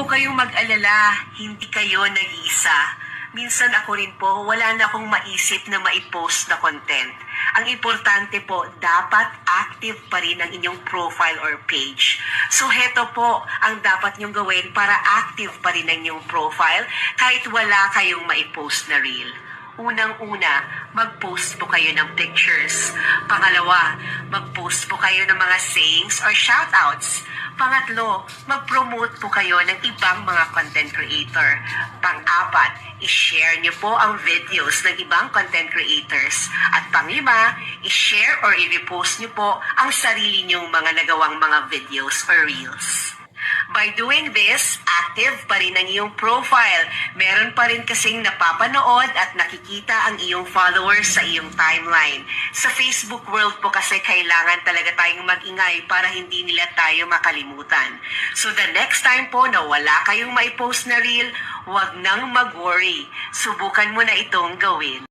po kayong mag-alala, hindi kayo nag-iisa. Minsan ako rin po, wala na akong maisip na maipost na content. Ang importante po, dapat active pa rin ang inyong profile or page. So heto po ang dapat nyong gawin para active pa rin ang inyong profile kahit wala kayong maipost na reel. Unang-una, mag-post po kayo ng pictures. Pangalawa, mag-post po kayo ng mga sayings or shoutouts. Pangatlo, mag-promote po kayo ng ibang mga content creator. Pang-apat, i-share niyo po ang videos ng ibang content creators. At panglima, i-share or i-repost niyo po ang sarili niyong mga nagawang mga videos or reels. By doing this, active pa rin ang iyong profile. Meron pa rin kasing napapanood at nakikita ang iyong followers sa iyong timeline. Sa Facebook world po kasi kailangan talaga tayong mag-ingay para hindi nila tayo makalimutan. So the next time po na wala kayong maipost na reel, huwag nang mag-worry. Subukan mo na itong gawin.